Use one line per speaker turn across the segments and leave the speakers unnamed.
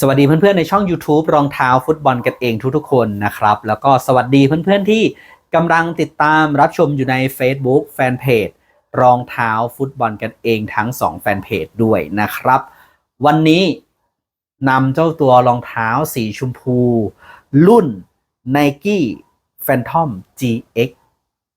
สวัสดีเพื่อนๆในช่อง YouTube รองเท้าฟุตบอลกันเองทุกๆคนนะครับ แล้วก็สวัสดีเพื่อนๆที่กำลังติดตามรับชมอยู่ใน Facebook แฟนเพจรองเท้าฟุตบอลกันเองทั้ง 2 แฟนเพจด้วยนะครับ วันนี้นำเจ้าตัวรองเท้าสีชมพู รุ่น Nike Phantom GX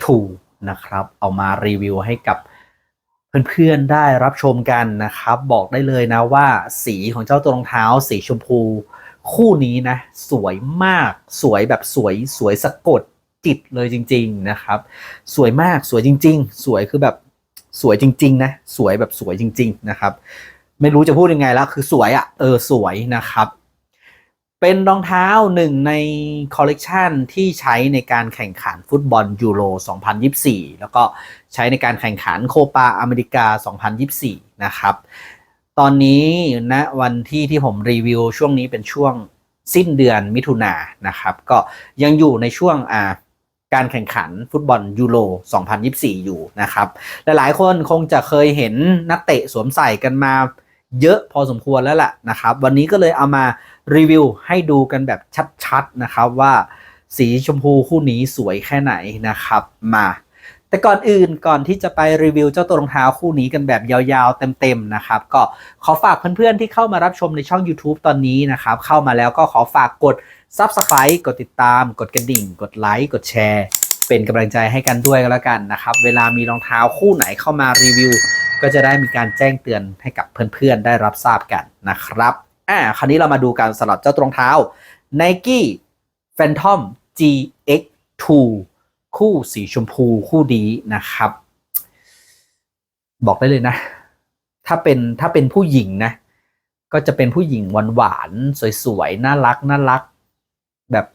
2 นะครับ เอามารีวิวให้กับ เพื่อนๆได้รับชมกันนะครับ บอกได้เลยนะว่าสีของเจ้าตัวรองเท้า สีชมพู คู่นี้นะ สวยมากสวยแบบสวยสวยสะกดจิตเลยจริง ๆนะครับ สวยมากสวยจริง ๆ สวยคือแบบสวยจริง ๆ นะ สวยแบบสวยจริง ๆ นะครับ ไม่รู้จะพูดยังไงแล้วคือสวยอะ่ะเออสวยนะครับ เป็นรองเท้าหนึ่งในคอลเลกชันที่ใช้ในการแข่งขันฟุตบอลยูโร 2024 แล้วก็ใช้ในการแข่งขันโคปาอเมริกา 2024 นะครับ ตอนนี้ณนะวันที่ที่ผมรีวิวช่วงนี้เป็นช่วงสิ้นเดือนมิถุนายนนะครับ ก็ยังอยู่ในช่วงอ่าการแข่งขันฟุตบอลยูโร 2024 อยู่นะครับ หลายๆ คนคงจะเคยเห็นนักเตะสวมใส่กันมาเยอะพอสมควรแล้วล่ะนะครับ วันนี้ก็เลยเอามา รีวิวให้ดูกันแบบชัดๆนะครับว่าสีชมพูคู่นี้สวยแค่ไหนนะครับมาแต่ก่อนอื่นก่อนที่จะไปรีวิวเจ้าตัวรองเท้าคู่นี้กันแบบยาวๆ เต็มๆนะครับก็ขอฝากเพื่อนๆที่เข้ามารับชมในช่อง YouTube ตอนนี้นะครับเข้ามาแล้วก็ขอฝากกด Subscribe กดติดตาม กดกระดิ่ง กดไลค์กดแชร์ เป็นกำลังใจให้กันด้วยก็แล้วกันนะครับ เวลามีรองเท้าคู่ไหนเข้ามารีวิว ก็จะได้มีการแจ้งเตือนให้กับเพื่อนๆได้รับทราบกันนะครับ อ่าคราวนี้เรามาดูกันสำหรับเจ้าตรองเท้า Nike Phantom GX 2 คู่สีชมพูคู่ดีนะครับ บอกได้เลยนะ ถ้าเป็นถ้าเป็นผู้หญิงนะ ก็จะเป็นผู้หญิงหวานๆสวยๆ น่ารักน่ารัก แบบ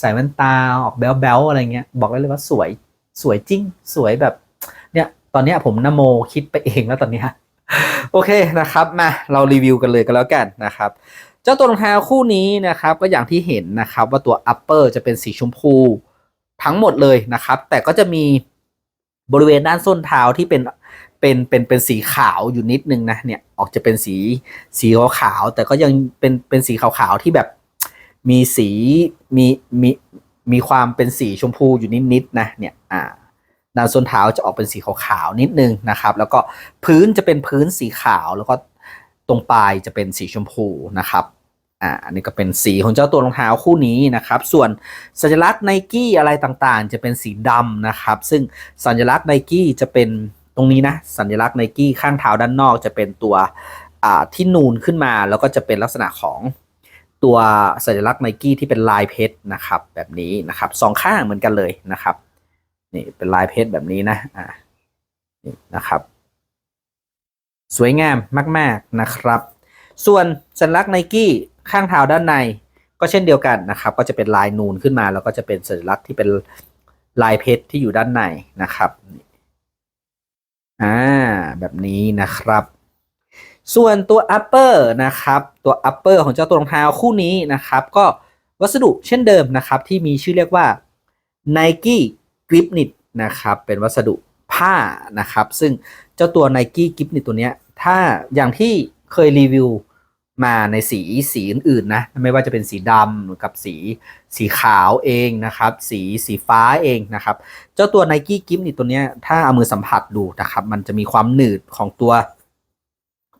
ใส่แว่นตาออกแบ๊วๆ อะไรเงี้ย บอกได้เลยว่าสวยสวยจริง สวยแบบ เนี่ย ตอนนี้ผมนโมคิดไปเองแล้วตอนนี้ย โอเคนะครับมาเรารีวิวกันเลยกันแล้วกันนะครับ เจ้าตัวรองเท้าคู่นี้นะครับก็อย่างที่เห็นนะครับว่าตัว upper จะเป็นสีชมพูทั้งหมดเลยนะครับ แต่ก็จะมีบริเวณด้านส้นเท้าที่เป็นเป็นเป็นเป็นสีขาวอยู่นิดนึงนะเนี่ยออกจะเป็นสีสีขาวแต่ก็ยังเป็นเป็นสีขาวๆที่แบบมีสีมีมีมีความเป็นสีชมพูอยู่นิดๆนะเนี่ยอ่า ด้านส้นเท้าจะออกเป็นสีขาวๆนิดนึงนะครับ แล้วก็พื้นจะเป็นพื้นสีขาว แล้วก็ตรงปลายจะเป็นสีชมพูนะครับอ่าอันนี้ก็เป็นสีของเจ้าตัวรองเท้าคู่นี้นะครับ ส่วนสัญลักษณ์ไนกี้อะไรต่างๆ จะเป็นสีดำนะครับ ซึ่งสัญลักษณ์ไนกี้จะเป็นตรงนี้นะ สัญลักษณ์ไนกี้ข้างเท้าด้านนอกจะเป็นตัวอ่าที่นูนขึ้นมา แล้วก็จะเป็นลักษณะของตัวสัญลักษณ์ไนกี้ที่เป็นลายเพชรนะครับ แบบนี้นะครับสองข้างเหมือนกันเลยนะครับ นี่เป็นลายเพชรแบบนี้นะอ่านี่นะครับ สวยงามมาก ๆนะครับ ส่วนสัญลักษณ์ไนกี้ข้างเท้าด้านในก็เช่นเดียวกันนะครับ ก็จะเป็นลายนูนขึ้นมา แล้วก็จะเป็นสัญลักษณ์ที่เป็นลายเพชรที่อยู่ด้านในนะครับอ่าแบบนี้นะครับ ส่วนตัว upper นะครับ ตัว upper ของเจ้าตัวรองเท้าคู่นี้นะครับ ก็วัสดุเช่นเดิมนะครับ ที่มีชื่อเรียกว่า Nike Grip Knit นะครับเป็นวัสดุผ้านะครับ ซึ่งเจ้าตัว Nike Grip Knit ตัวเนี้ยถ้าอย่างที่เคยรีวิวมาในสีสีอื่นๆนะไม่ว่าจะเป็นสีดำหรือกับสีสีขาวเองนะครับ สีสีฟ้าเองนะครับ เจ้าตัว Nike g i f นี่ตัวเนี้ยถ้าเอามือสัมผัสดูนะครับ มันจะมีความหนืดของตัว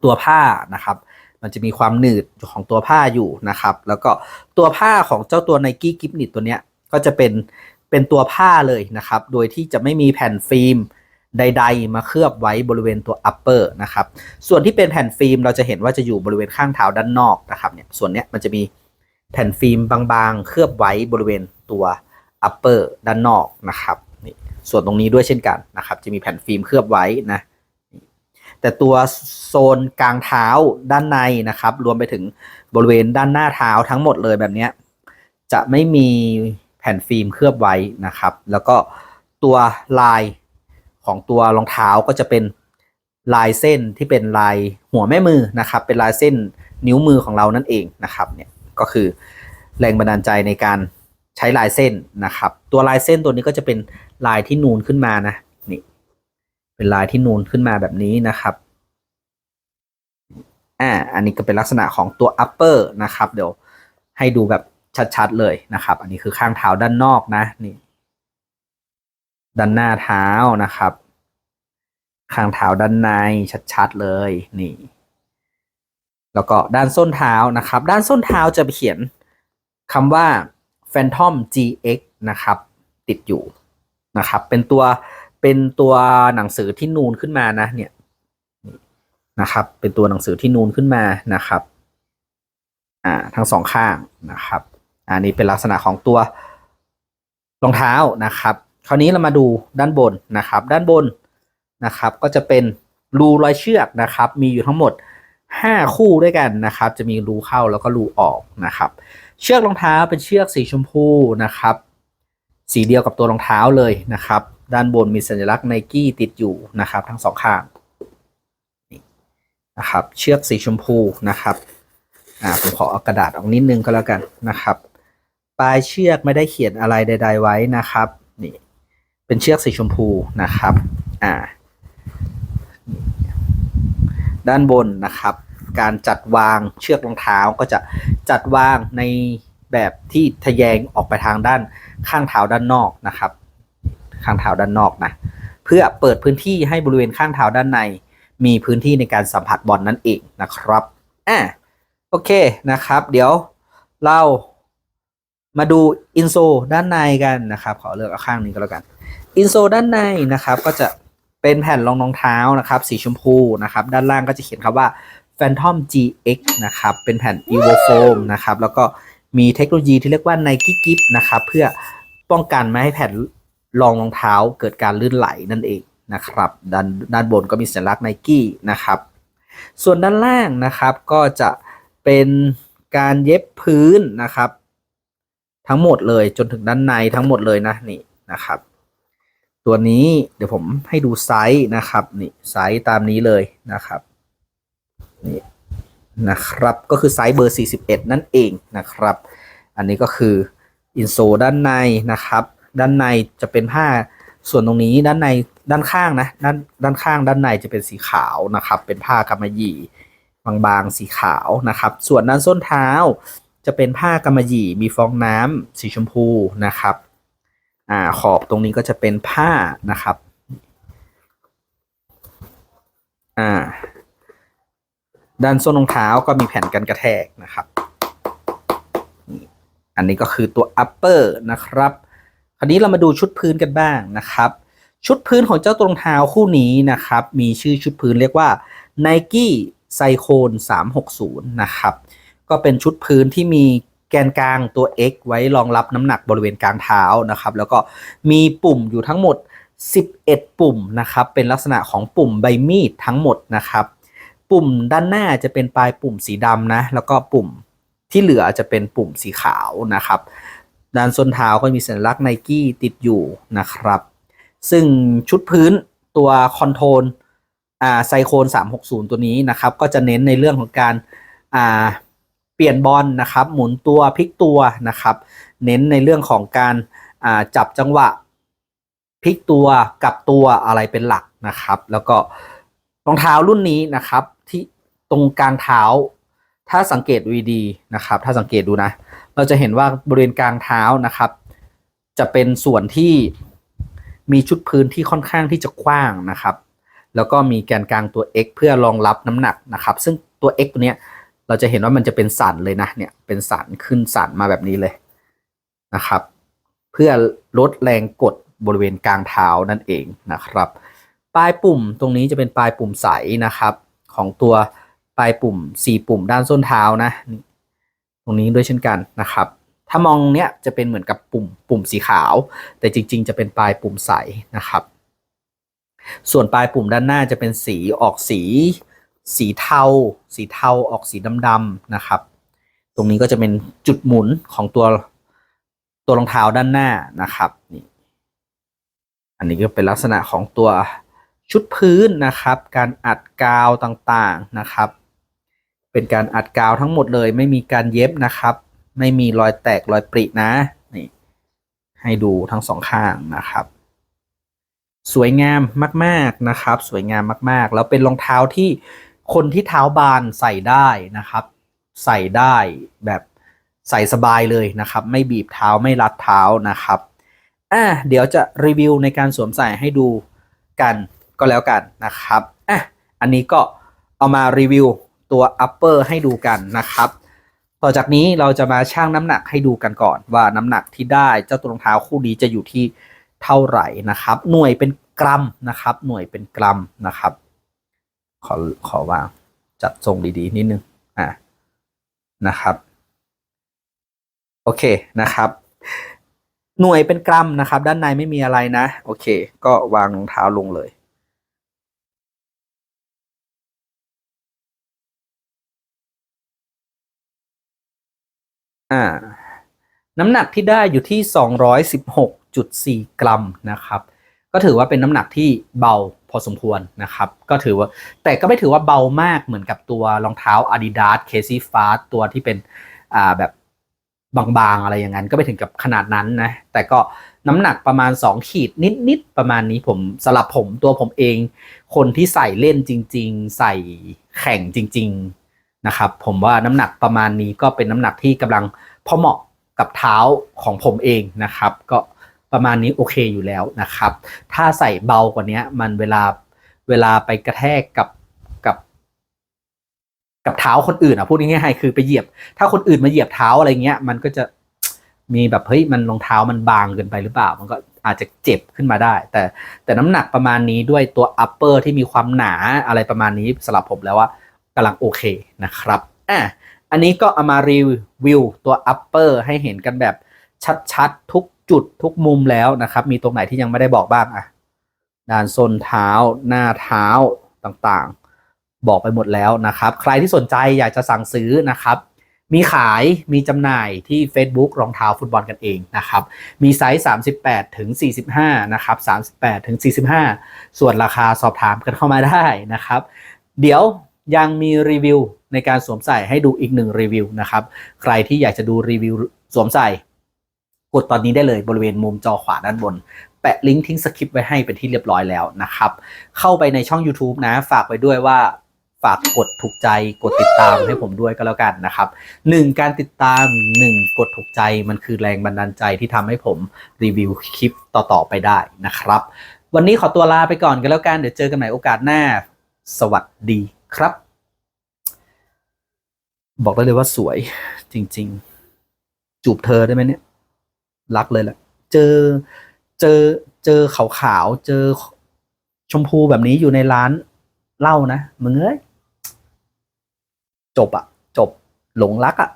ตัวผ้านะครับ มันจะมีความหนืดของตัวผ้าอยู่นะครับ แล้วก็ตัวผ้าของเจ้าตัว Nike g i f นี่ตัวเนี้ยก็จะเป็น เป็นตัวผ้าเลยนะครับ โดยที่จะไม่มีแผ่นฟิล์มใด ๆ มาเคลือบไว้บริเวณตัว upper นะครับ ส่วนที่เป็นแผ่นฟิล์มเราจะเห็นว่าจะอยู่บริเวณข้างเท้าด้านนอกนะครับเนี่ย ส่วนเนี้ยมันจะมีแผ่นฟิล์มบางๆ เคลือบไว้บริเวณตัว upper ด้านนอกนะครับนี่ส่วนตรงนี้ด้วยเช่นกันนะครับ จะมีแผ่นฟิล์มเคลือบไว้นะ แต่ตัวโซนกลางเท้าด้านในนะครับ รวมไปถึงบริเวณด้านหน้าเท้าทั้งหมดเลยแบบเนี้ยจะไม่มี แผ่นฟิล์มเคลือบไว้นะครับ แล้วก็ตัวลายของตัวรองเท้าก็จะเป็นลายเส้นที่เป็นลายหัวแม่มือนะครับ เป็นลายเส้นนิ้วมือของเรานั่นเองนะครับเนี่ยก็คือแรงบันดาลใจในการใช้ลายเส้นนะครับ ตัวลายเส้นตัวนี้ก็จะเป็นลายที่นูนขึ้นมานะนี่เป็นลายที่นูนขึ้นมาแบบนี้นะครับอ่าอันนี้ก็เป็นลักษณะของตัว upper นะครับ เดี๋ยวให้ดูแบบ ชัดๆเลยนะครับ อันนี้คือข้างเท้าด้านนอกนะนี่ ด้านหน้าเท้านะครับ ข้างเท้าด้านในชัดๆเลยนี่ แล้วก็ด้านส้นเท้านะครับ ด้านส้นเท้าจะเขียนคำว่า Phantom GX นะครับ ติดอยู่นะครับ เป็นตัวเป็นตัวหนังสือที่นูนขึ้นมานะเนี่ยนะครับ เป็นตัวหนังสือที่นูนขึ้นมานะครับ อ่า ทั้งสองข้างนะครับ อันนี้เป็นลักษณะของตัวรองเท้านะครับ คราวนี้เรามาดูด้านบนนะครับ ด้านบนนะครับ ก็จะเป็นรูรอยเชือกนะครับ มีอยู่ทั้งหมด 5 คู่ด้วยกันนะครับ จะมีรูเข้าแล้วก็รูออกนะครับ เชือกรองเท้าเป็นเชือกสีชมพูนะครับ สีเดียวกับตัวรองเท้าเลยนะครับ ด้านบนมีสัญลักษณ์ไนกี้ติดอยู่นะครับ ทั้งสองข้างนี่นะครับ เชือกสีชมพูนะครับ อ่าผมขอเอากระดาษออกนิดนึงก็แล้วกันนะครับ ลายเชือกไม่ได้เขียนอะไรใด ๆ ไว้นะครับนี่เป็นเชือกสีชมพูนะครับอ่าด้านบนนะครับ การจัดวางเชือกรองเท้าก็จะจัดวางในแบบที่ทะแยงออกไปทางด้านข้างเท้าด้านนอกนะครับ ข้างเท้าด้านนอกนะเพื่อเปิดพื้นที่ให้บริเวณข้างเท้าด้านใน มีพื้นที่ในการสัมผัสบอลนั่นเองนะครับอ่าโอเคนะครับ เดี๋ยวเรา มาดูอินโซด้านในกันนะครับ ขอเลือกเอาข้างนี้ก็แล้วกันอินโซด้านในนะครับ ก็จะเป็นแผ่นรองรองเท้านะครับ สีชมพูนะครับ ด้านล่างก็จะเขียนคำว่า Phantom GX นะครับ เป็นแผ่น Evo Foam นะครับ แล้วก็มีเทคโนโลยีที่เรียกว่า Nike g i p นะครับ เพื่อป้องกันไม่ให้แผ่นรองรองเท้าเกิดการลื่นไหลนั่นเองนะครับ ด้านด้านบนก็มีสัญลักษณ์ Nike นะครับ ส่วนด้านล่างนะครับก็จะเป็นการเย็บพื้นนะครับ ทั้งหมดเลยจนถึงด้านในทั้งหมดเลยนะนี่นะครับ ตัวนี้เดี๋ยวผมให้ดูไซส์นะครับนี่ไซส์ตามนี้เลยนะครับนี่นะครับก็คือไซส์เบอร์ 41 นั่นเองนะครับ อันนี้ก็คืออินโซด้านในนะครับ ด้านในจะเป็นผ้าส่วนตรงนี้ด้านในด้านข้างนะด้านด้านข้างด้านในจะเป็นสีขาวนะครับ เป็นผ้ากำมะหยี่บางๆสีขาวนะครับ ส่วนด้านส้นเท้า จะเป็นผ้ากำมะหยี่มีฟองน้ำสีชมพูนะครับอ่าขอบตรงนี้ก็จะเป็นผ้านะครับอ่าด้านส้นรองเท้าก็มีแผ่นกันกระแทกนะครับ อันนี้ก็คือตัว upper นะครับ คราวนี้เรามาดูชุดพื้นกันบ้างนะครับ ชุดพื้นของเจ้าตัวรองเท้าคู่นี้นะครับ มีชื่อชุดพื้นเรียกว่า Nike Cyclone 360 นะครับ ก็เป็นชุดพื้นที่มีแกนกลางตัว X ไว้รองรับน้ำหนักบริเวณกลางเท้านะครับ แล้วก็มีปุ่มอยู่ทั้งหมด 11 ปุ่มนะครับ เป็นลักษณะของปุ่มใบมีดทั้งหมดนะครับ ปุ่มด้านหน้าจะเป็นปลายปุ่มสีดำนะ แล้วก็ปุ่มที่เหลือจะเป็นปุ่มสีขาวนะครับ ด้านส้นเท้าก็มีสัญลักษณ์ไนกี้ติดอยู่นะครับ ซึ่งชุดพื้นตัวคอนโทรลอ่าไซโคน360 ตัวนี้นะครับ ก็จะเน้นในเรื่องของการอ่า ปลี่ยนบอลนะครับ หมุนตัวพลิกตัวนะครับ เน้นในเรื่องของการาจับจังหวะพลิกตัวกลับตัวอะไรเป็นหลักนะครับ แล้วก็รองเท้ารุ่นนี้นะครับที่ตรงกลางเท้า ถ้าสังเกตดูดีนะครับ ถ้าสังเกตดูนะ เราจะเห็นว่าบริเวณกลางเท้านะครับ จะเป็นส่วนที่มีชุดพื้นที่ค่อนข้างที่จะกว้างนะครับ แล้วก็มีแกนกลางตัว x เพื่อรองรับน้ำหนักนะครับ ซึ่งตัว x ตัวเนี้ย เราจะเห็นว่ามันจะเป็นสันเลยนะเนี่ยเป็นสันขึ้นสันมาแบบนี้เลยนะครับ เพื่อลดแรงกดบริเวณกลางเท้านั่นเองนะครับ ปลายปุ่มตรงนี้จะเป็นปลายปุ่มใสนะครับ ของตัวปลายปุ่ม 4 ปุ่มด้านส้นเท้านะ ตรงนี้ด้วยเช่นกันนะครับ ถ้ามองเนี้ยจะเป็นเหมือนกับปุ่มปุ่มสีขาว แต่จริง ๆ จะเป็นปลายปุ่มใสนะครับ ส่วนปลายปุ่มด้านหน้าจะเป็นสีออกสี สีเทา สีเทาออกสีดำๆนะครับ ตรงนี้ก็จะเป็นจุดหมุนของตัวตัวรองเท้าด้านหน้านะครับนี่อันนี้ก็เป็นลักษณะของตัวชุดพื้นนะครับ การอัดกาวต่างๆนะครับ เป็นการอัดกาวทั้งหมดเลย ไม่มีการเย็บนะครับ ไม่มีรอยแตกรอยปรินะนี่ให้ดูทั้งสองข้างนะครับ สวยงามมาก ๆนะครับ สวยงามมาก ๆ แล้วเป็นรองเท้าที่ คนที่เท้าบานใส่ได้นะครับ ใส่ได้แบบใส่สบายเลยนะครับ ไม่บีบเท้าไม่รัดเท้านะครับอะเดี๋ยวจะรีวิวในการสวมใส่ให้ดูกันก็แล้วกันนะครับอะอันนี้ก็เอามารีวิวตัว upper ให้ดูกันนะครับ ต่อจากนี้เราจะมาชั่งน้ำหนักให้ดูกันก่อน ว่าน้ำหนักที่ได้เจ้าตัวรองเท้าคู่นี้จะอยู่ที่เท่าไหร่นะครับ หน่วยเป็นกรัมนะครับ หน่วยเป็นกรัมนะครับ ขอขอวางจัดทรงดีๆนิดนึงอะนะครับ โอเคนะครับ หน่วยเป็นกรัมนะครับ ด้านในไม่มีอะไรนะ โอเค ก็วางรองเท้าลงเลยอ่าน้ำหนักที่ได้อยู่ที่ 216.4 กรัมนะครับ ก็ถือว่าเป็นน้ำหนักที่เบาพอสมควรนะครับ ก็ถือว่าแต่ก็ไม่ถือว่าเบามากเหมือนกับตัวรองเท้า Adidas Casey Fast ตัวที่เป็นอ่าแบบบางๆอะไรอย่างนั้น ก็ไม่ถึงกับขนาดนั้นนะ แต่ก็น้ำหนักประมาณ 2 ขีดนิดๆประมาณนี้ผมสำหรับผมตัวผมเอง คนที่ใส่เล่นจริง ๆ ใส่แข่งจริง ๆนะครับ ผมว่าน้ำหนักประมาณนี้ก็เป็นน้ำหนักที่กำลังพอเหมาะกับเท้าของผมเองนะครับ ก็ ประมาณนี้โอเคอยู่แล้วนะครับ ถ้าใส่เบากว่านี้มันเวลาเวลาไปกระแทกกับกับ กับเท้าคนอื่นอะพูดง่ายๆคือไปเหยียบ ถ้าคนอื่นมาเหยียบเท้าอะไรเงี้ย มันก็จะมีแบบเฮ้ยมันรองเท้ามันบางเกินไปหรือเปล่า มันก็อาจจะเจ็บขึ้นมาได้ แต่แต่น้ำหนักประมาณนี้ด้วยตัว upper ที่มีความหนาอะไรประมาณนี้สำหรับผมแล้วว่ากำลังโอเคนะครับอะอันนี้ก็เอามารีวิวตัว upper ให้เห็นกันแบบ ชัดๆ ทุกจุดทุกมุมแล้วนะครับ มีตรงไหนที่ยังไม่ได้บอกบ้างอะด้านส้นเท้า หน้าเท้าต่างๆ บอกไปหมดแล้วนะครับ ใครที่สนใจอยากจะสั่งซื้อนะครับ มีขายมีจำหน่ายที่ Facebook รองเท้าฟุตบอลกันเองนะครับ มีไซส์ 38 ถึง 45 นะครับ 38 ถึง 45 ส่วนราคาสอบถามกันเข้ามาได้นะครับ เดี๋ยวยังมีรีวิวในการสวมใส่ให้ดูอีกหนึ่งรีวิวนะครับ ใครที่อยากจะดูรีวิวสวมใส่ กดตอนนี้ได้เลยบริเวณมุมจอขวาด้านบน แปะลิงก์ทิ้งสคริปต์ไว้ให้เป็นที่เรียบร้อยแล้วนะครับ เข้าไปในช่อง YouTube นะ ฝากไปด้วยว่าฝากกดถูกใจกดติดตามให้ผมด้วยก็แล้วกันนะครับหนึ่งการติดตามหนึ่งกดถูกใจมันคือแรงบันดาลใจที่ทำให้ผมรีวิวคลิปต่อๆไปได้นะครับ วันนี้ขอตัวลาไปก่อนกันแล้วกัน เดี๋ยวเจอกันใหม่โอกาสหน้า สวัสดีครับ บอกได้เลยว่าสวยจริง ๆ จูบเธอได้ไหมเนี่ย รักเลยแหละ เจอเจอเจอขาวๆเจอชมพูแบบนี้อยู่ในร้านเหล้านะมึงเอ้ยจบอะจบหลงรักอะ